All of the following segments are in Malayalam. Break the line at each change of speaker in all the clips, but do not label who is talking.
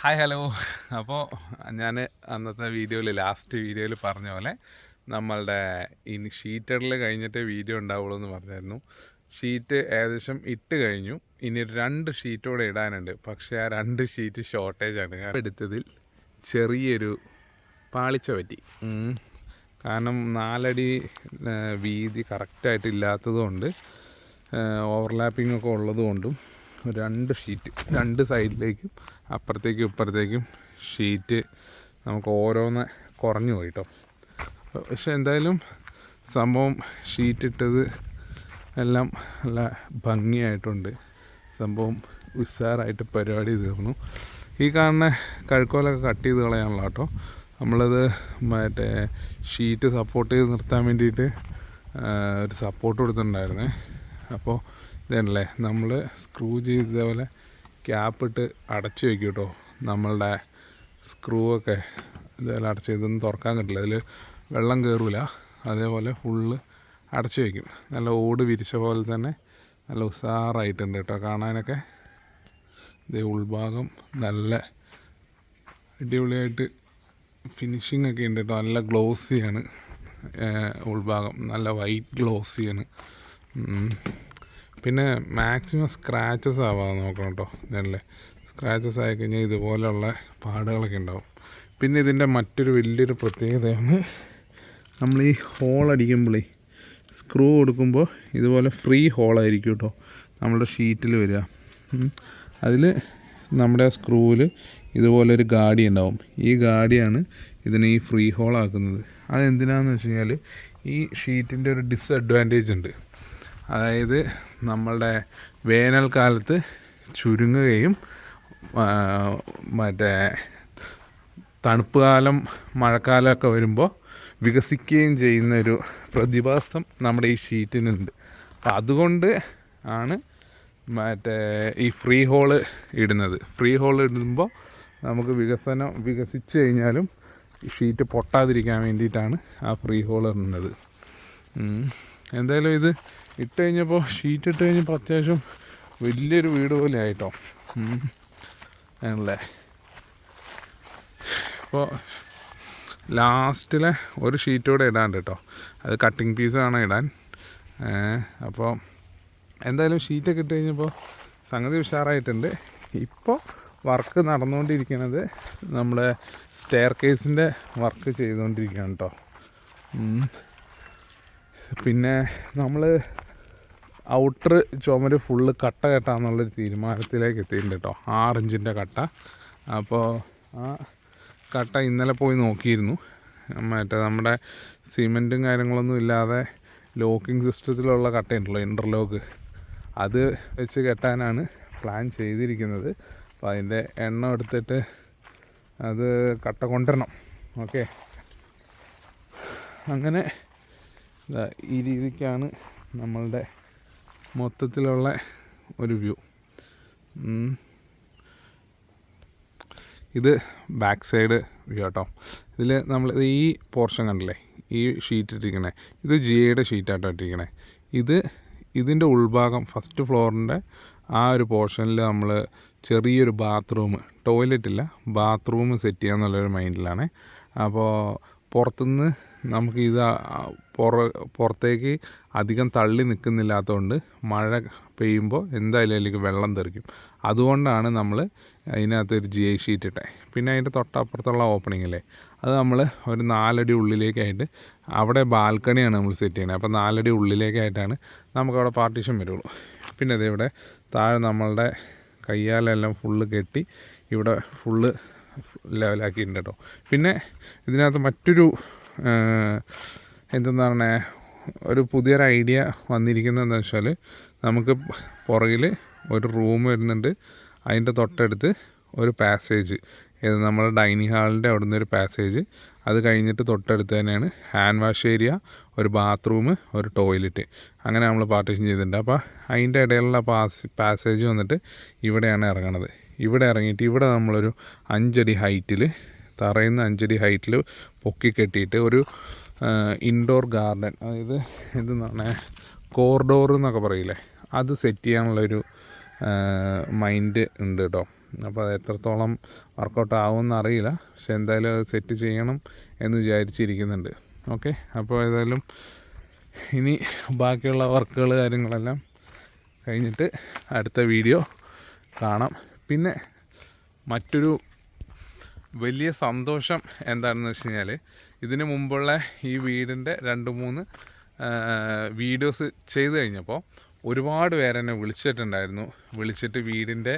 ഹായ് ഹലോ അപ്പോൾ ഞാൻ അന്നത്തെ വീഡിയോയിൽ ലാസ്റ്റ് വീഡിയോയിൽ പറഞ്ഞ പോലെ നമ്മളുടെ ഇനി ഷീറ്റഡിൽ കഴിഞ്ഞിട്ടേ വീഡിയോ ഉണ്ടാവുള്ളൂ എന്ന് പറഞ്ഞായിരുന്നു. ഷീറ്റ് ഏകദേശം ഇട്ട് കഴിഞ്ഞു. ഇനി രണ്ട് ഷീറ്റോടെ ഇടാനുണ്ട്. പക്ഷേ ആ രണ്ട് ഷീറ്റ് ഷോർട്ടേജാണ്. ഞാൻ എടുത്തതിൽ ചെറിയൊരു പാളിച്ച പറ്റി. കാരണം നാലടി വീതി കറക്റ്റായിട്ട് ഇല്ലാത്തതുകൊണ്ട് ഓവർലാപ്പിംഗ് ഒക്കെ ഉള്ളതുകൊണ്ടും രണ്ട് ഷീറ്റ് രണ്ട് സൈഡിലേക്കും അപ്പുറത്തേക്കും ഇപ്പുറത്തേക്കും ഷീറ്റ് നമുക്ക് ഓരോന്ന് കുറഞ്ഞു പോയി കേട്ടോ പക്ഷെ എന്തായാലും സംഭവം ഷീറ്റ് ഇട്ടത് എല്ലാം നല്ല ഭംഗിയായിട്ടുണ്ട്. സംഭവം ഉഷാറായിട്ട് പരിപാടി തീർന്നു. ഈ കാണുന്ന കഴുക്കോലൊക്കെ കട്ട് ചെയ്ത് കളയാനുള്ള കേട്ടോ നമ്മളത് മറ്റേ ഷീറ്റ് സപ്പോർട്ട് ചെയ്ത് നിർത്താൻ വേണ്ടിയിട്ട് ഒരു സപ്പോർട്ട് കൊടുത്തിട്ടുണ്ടായിരുന്നേ. അപ്പോൾ ഇതല്ലേ? നമ്മൾ സ്ക്രൂ ചെയ്ത് ഇതേപോലെ ക്യാപ്പ് ഇട്ട് അടച്ചു വയ്ക്കും കേട്ടോ നമ്മളുടെ സ്ക്രൂ ഒക്കെ ഇതേപോലെ അടച്ച് ഇതൊന്നും തുറക്കാൻ കിട്ടില്ല. അതിൽ വെള്ളം കയറില്ല അതേപോലെ ഫുള്ള് അടച്ചു വയ്ക്കും നല്ല ഓട് വിരിച്ച പോലെ തന്നെ നല്ല ഉഷാറായിട്ടുണ്ട് കേട്ടോ കാണാനൊക്കെ. ഇതേ ഉൾഭാഗം നല്ല അടിപൊളിയായിട്ട് ഫിനിഷിംഗ് ഒക്കെ ഉണ്ട് കേട്ടോ. നല്ല ഗ്ലോസിയാണ് ഉൾഭാഗം നല്ല വൈറ്റ് ഗ്ലോസിയാണ്. പിന്നെ മാക്സിമം സ്ക്രാച്ചസ് ആവാതെ നോക്കണം കേട്ടോ ഇതല്ലേ. സ്ക്രാച്ചസ് ആയി കഴിഞ്ഞാൽ ഇതുപോലെയുള്ള പാടുകളൊക്കെ ഉണ്ടാവും. പിന്നെ ഇതിന്റെ മറ്റൊരു വലിയൊരു പ്രത്യേകതയാണ് നമ്മൾ ഈ ഹോൾ അടിക്കുമ്പോഴേ സ്ക്രൂ കൊടുക്കുമ്പോൾ ഇതുപോലെ ഫ്രീ ഹോളായിരിക്കും കേട്ടോ നമ്മുടെ ഷീറ്റിൽ വരിക. അതിൽ നമ്മുടെ സ്ക്രൂവിൽ ഇതുപോലെ ഒരു ഗാഡി ഉണ്ടാവും. ഈ ഗാഡിയാണ് ഇതിനെ ഈ ഫ്രീ ഹോളാക്കുന്നത് അതെന്തിനാന്ന് വെച്ച് കഴിഞ്ഞാൽ ഈ ഷീറ്റിന്റെ ഒരു ഡിസ്അഡ്വാന്റേജ് ഉണ്ട്. അതായത് നമ്മളുടെ വേനൽക്കാലത്ത് ചുരുങ്ങുകയും മറ്റേ തണുപ്പ് കാലം മഴക്കാലമൊക്കെ വരുമ്പോൾ വികസിക്കുകയും ചെയ്യുന്ന ഒരു പ്രതിഭാസം നമ്മുടെ ഈ ഷീറ്റിനുണ്ട്. അപ്പം അതുകൊണ്ട് ആണ് മറ്റേ ഈ ഫ്രീ ഹോൾ ഇടുന്നത്. ഫ്രീ ഹോൾ ഇടുമ്പോൾ നമുക്ക് വികസനം വികസിച്ച് കഴിഞ്ഞാലും ഷീറ്റ് പൊട്ടാതിരിക്കാൻ വേണ്ടിയിട്ടാണ് ആ ഫ്രീ ഹോൾ ഇടുന്നത്. എന്തായാലും ഇത് ഇട്ട് കഴിഞ്ഞപ്പോൾ ഷീറ്റ് ഇട്ട് കഴിഞ്ഞപ്പോൾ അത്യാവശ്യം വലിയൊരു വീട് പോലെ ആയിട്ടോ. ആണല്ലേ? അപ്പോൾ ലാസ്റ്റിലെ ഒരു ഷീറ്റ് കൂടെ ഇടാണ്ട് കേട്ടോ. അത് കട്ടിങ് പീസ് വേണം ഇടാൻ. അപ്പോൾ എന്തായാലും ഷീറ്റൊക്കെ ഇട്ട് കഴിഞ്ഞപ്പോൾ സംഗതി ഉഷാറായിട്ടുണ്ട്. ഇപ്പോൾ വർക്ക് നടന്നുകൊണ്ടിരിക്കുന്നത് നമ്മുടെ സ്റ്റെയർ കേസിന്റെ വർക്ക് ചെയ്തുകൊണ്ടിരിക്കുകയാണ് കേട്ടോ. പിന്നെ നമ്മൾ ഔട്ടർ ചുമര് ഫുള്ള് കട്ട കെട്ടാന്നുള്ളൊരു തീരുമാനത്തിലേക്ക് എത്തിയിട്ടുണ്ട് കേട്ടോ ആറ് ഇഞ്ചിന്റെ കട്ട. അപ്പോൾ ആ കട്ട ഇന്നലെ പോയി നോക്കിയിരുന്നു. മറ്റേ നമ്മുടെ സിമെന്റും കാര്യങ്ങളൊന്നും ഇല്ലാതെ ലോക്കിംഗ് സിസ്റ്റത്തിലുള്ള കട്ടയുണ്ടല്ലോ ഇന്റർലോക്ക് അത് വെച്ച് കെട്ടാനാണ് പ്ലാൻ ചെയ്തിരിക്കുന്നത്. അപ്പോൾ അതിന്റെ എണ്ണം എടുത്തിട്ട് അത് കട്ട കൊണ്ടുവരണം ഓക്കെ അങ്ങനെ ഈ രീതിക്കാണ് നമ്മളുടെ മൊത്തത്തിലുള്ള ഒരു വ്യൂ. ഇത് ബാക്ക് സൈഡ് വ്യൂ കേട്ടോ ഇതിൽ നമ്മൾ ഈ പോർഷൻ കണ്ടില്ലേ? ഈ ഷീറ്റ് ഇട്ടിരിക്കണേ. ഇത് ജിയുടെ ഷീറ്റായിട്ടോ ഇട്ടിരിക്കണേ. ഇത് ഇതിന്റെ ഉൾഭാഗം ഫസ്റ്റ് ഫ്ലോറിന്റെ ആ ഒരു പോർഷനിൽ നമ്മൾ ചെറിയൊരു ബാത്റൂം ടോയ്ലറ്റ് ഇല്ല ബാത്റൂം സെറ്റ് ചെയ്യാന്നുള്ളൊരു മൈൻഡിലാണ് അപ്പോൾ പുറത്തുനിന്ന് നമുക്ക് ഇത് പുറ പുറത്തേക്ക് അധികം തള്ളി നിൽക്കുന്നില്ലാത്തതുകൊണ്ട് മഴ പെയ്യുമ്പോൾ എന്തായാലും അതിലേക്ക് വെള്ളം തെറിക്കും. അതുകൊണ്ടാണ് നമ്മൾ അതിനകത്ത് ഒരു ജി ഐ ഷീറ്റ് ഇട്ടേ. പിന്നെ അതിന്റെ തൊട്ടപ്പുറത്തുള്ള ഓപ്പണിംഗ് അല്ലേ അത് നമ്മൾ ഒരു നാലടി ഉള്ളിലേക്കായിട്ട് അവിടെ ബാൽക്കണിയാണ് നമ്മൾ സെറ്റ് ചെയ്യുന്നത് അപ്പോൾ നാലടി ഉള്ളിലേക്കായിട്ടാണ് നമുക്കവിടെ പാർട്ടീഷൻ വരുള്ളൂ. പിന്നെ അതേ ഇവിടെ താഴെ നമ്മളുടെ കയ്യാലെല്ലാം ഫുള്ള് കെട്ടി ഇവിടെ ഫുള്ള് ലെവലാക്കിയിട്ടുണ്ട് കേട്ടോ പിന്നെ ഇതിനകത്ത് മറ്റൊരു ആ, എന്തെന്നാണ് ഒരു പുതിയൊരു ഐഡിയ വന്നിരിക്കുന്നത് എന്താ വെച്ചാൽ നമുക്ക് പുറകിൽ ഒരു റൂം വരുന്നുണ്ട്. അതിന്റെ തൊട്ടടുത്ത് ഒരു പാസേജ്. ഇത് നമ്മുടെ ഡൈനിങ് ഹാളിന്റെ അവിടെ നിന്ന് ഒരു പാസേജ്. അത് കഴിഞ്ഞിട്ട് തൊട്ടടുത്ത് തന്നെയാണ് ഹാൻഡ് വാഷ് ഏരിയ ഒരു ബാത്റൂം ഒരു ടോയ്ലറ്റ്. അങ്ങനെ നമ്മൾ പാർട്ടീഷൻ ചെയ്തിട്ടുണ്ട്. അപ്പോൾ അതിന്റെ ഇടയിലുള്ള പാസ് പാസേജ് വന്നിട്ട് ഇവിടെയാണ് ഇറങ്ങണത്. ഇവിടെ ഇറങ്ങിയിട്ട് ഇവിടെ നമ്മളൊരു അഞ്ചടി ഹൈറ്റിൽ തറയിൽ നിന്ന് അഞ്ചടി ഹൈറ്റിൽ പൊക്കി കെട്ടിയിട്ട് ഒരു ഇൻഡോർ ഗാർഡൻ അതായത് എന്തെന്നാണ് കോറിഡോർ എന്നൊക്കെ പറയില്ലേ? അത് സെറ്റ് ചെയ്യാനുള്ളൊരു മൈൻഡ് ഉണ്ട് കേട്ടോ അപ്പോൾ അത് എത്രത്തോളം വർക്കൗട്ട് ആവുമെന്ന് അറിയില്ല. പക്ഷെ എന്തായാലും അത് സെറ്റ് ചെയ്യണം എന്ന് വിചാരിച്ചിരിക്കുന്നുണ്ട്. ഓക്കെ? അപ്പോൾ ഏതായാലും ഇനി ബാക്കിയുള്ള വർക്കുകൾ കാര്യങ്ങളെല്ലാം കഴിഞ്ഞിട്ട് അടുത്ത വീഡിയോ കാണാം. പിന്നെ മറ്റൊരു വലിയ സന്തോഷം എന്താണെന്ന് വെച്ച് കഴിഞ്ഞാൽ ഇതിന് മുമ്പുള്ള ഈ വീടിന്റെ രണ്ട് മൂന്ന് വീഡിയോസ് ചെയ്ത് കഴിഞ്ഞപ്പോൾ ഒരുപാട് പേരെന്നെ വിളിച്ചിട്ടുണ്ടായിരുന്നു. വിളിച്ചിട്ട് വീടിന്റെ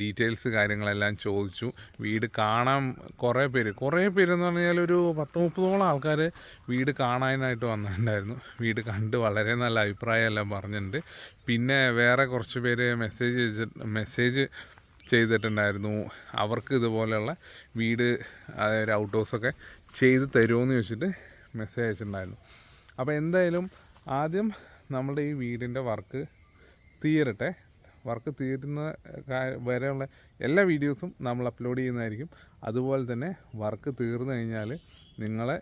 ഡീറ്റെയിൽസ് കാര്യങ്ങളെല്ലാം ചോദിച്ചു. വീട് കാണാൻ കുറേ പേര് കുറേ പേരെന്ന് പറഞ്ഞാൽ ഒരു പത്ത് മുപ്പതോളം ആൾക്കാർ വീട് കാണാനായിട്ട് വന്നിട്ടുണ്ടായിരുന്നു. വീട് കണ്ട് വളരെ നല്ല അഭിപ്രായമെല്ലാം പറഞ്ഞിട്ടുണ്ട്. പിന്നെ വേറെ കുറച്ച് പേര് മെസ്സേജ് മെസ്സേജ് ചെയ്തിട്ടുണ്ടായിരുന്നു. അവർക്ക് ഇതുപോലെയുള്ള വീട് അതായത് ഔട്ട് ഹൗസൊക്കെ ചെയ്ത് തരുമെന്ന് ചോദിച്ചിട്ട് മെസ്സേജ് അയച്ചിട്ടുണ്ടായിരുന്നു. അപ്പോൾ എന്തായാലും ആദ്യം നമ്മുടെ ഈ വീടിന്റെ വർക്ക് തീരട്ടെ. വർക്ക് തീരുന്ന വരെയുള്ള എല്ലാ വീഡിയോസും നമ്മൾ അപ്ലോഡ് ചെയ്യുന്നതായിരിക്കും. അതുപോലെ തന്നെ വർക്ക് തീർന്നു കഴിഞ്ഞാൽ നിങ്ങളെ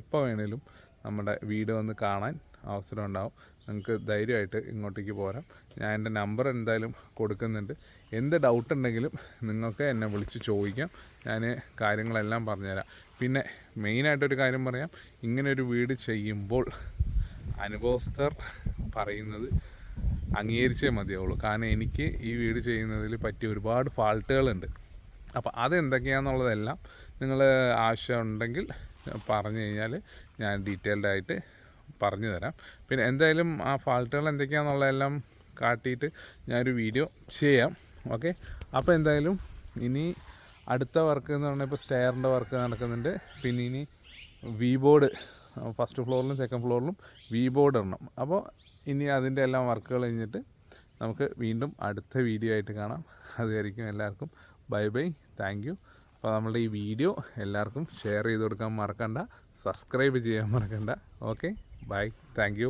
എപ്പോൾ വേണേലും നമ്മുടെ വീട് വന്ന് കാണാൻ അവസരം ഉണ്ടാവും. നിങ്ങൾക്ക് ധൈര്യമായിട്ട് ഇങ്ങോട്ടേക്ക് പോരാം. ഞാൻ എന്റെ നമ്പർ എന്തായാലും കൊടുക്കുന്നുണ്ട്. എന്ത് ഡൗട്ട് ഉണ്ടെങ്കിലും നിങ്ങൾക്ക് എന്നെ വിളിച്ച് ചോദിക്കാം. ഞാൻ കാര്യങ്ങളെല്ലാം പറഞ്ഞുതരാം. പിന്നെ മെയിനായിട്ടൊരു കാര്യം പറയാം. ഇങ്ങനെ ഒരു വീട് ചെയ്യുമ്പോൾ അനുഭവസ്ഥർ പറയുന്നത് അംഗീകരിച്ചേ മതിയാവുള്ളൂ. കാരണം എനിക്ക് ഈ വീട് ചെയ്യുന്നതിൽ പറ്റിയ ഒരുപാട് ഫാൾട്ടുകളുണ്ട് അപ്പോൾ അതെന്തൊക്കെയാണെന്നുള്ളതെല്ലാം നിങ്ങൾ ആവശ്യമുണ്ടെങ്കിൽ പറഞ്ഞു കഴിഞ്ഞാൽ ഞാൻ ഡീറ്റെയിൽഡ് ആയിട്ട് പറഞ്ഞു തരാം പിന്നെ എന്തായാലും ആ ഫാൾട്ടുകൾ എന്തൊക്കെയാണെന്നുള്ളതെല്ലാം കാട്ടിയിട്ട് ഞാനൊരു വീഡിയോ ചെയ്യാം. ഓക്കെ? അപ്പോൾ എന്തായാലും ഇനി അടുത്ത വർക്ക് എന്ന് പറഞ്ഞാൽ ഇപ്പോൾ സ്റ്റെയറിന്റെ വർക്ക് നടക്കുന്നുണ്ട്. പിന്നെ ഇനി വി ബോർഡ് ഫസ്റ്റ് ഫ്ലോറിലും സെക്കൻഡ് ഫ്ലോറിലും വി ബോർഡ് ഇടണം. അപ്പോൾ ഇനി അതിന്റെ എല്ലാം വർക്കുകൾ കഴിഞ്ഞിട്ട് നമുക്ക് വീണ്ടും അടുത്ത വീഡിയോ ആയിട്ട് കാണാം. അതുവരെയ്ക്കും എല്ലാവർക്കും ബൈ ബൈ താങ്ക് യു. അപ്പോൾ നമ്മളുടെ ഈ വീഡിയോ എല്ലാവർക്കും ഷെയർ ചെയ്ത് കൊടുക്കാൻ മറക്കണ്ട സബ്സ്ക്രൈബ് ചെയ്യാൻ മറക്കണ്ട. ഓക്കെ? Bye thank you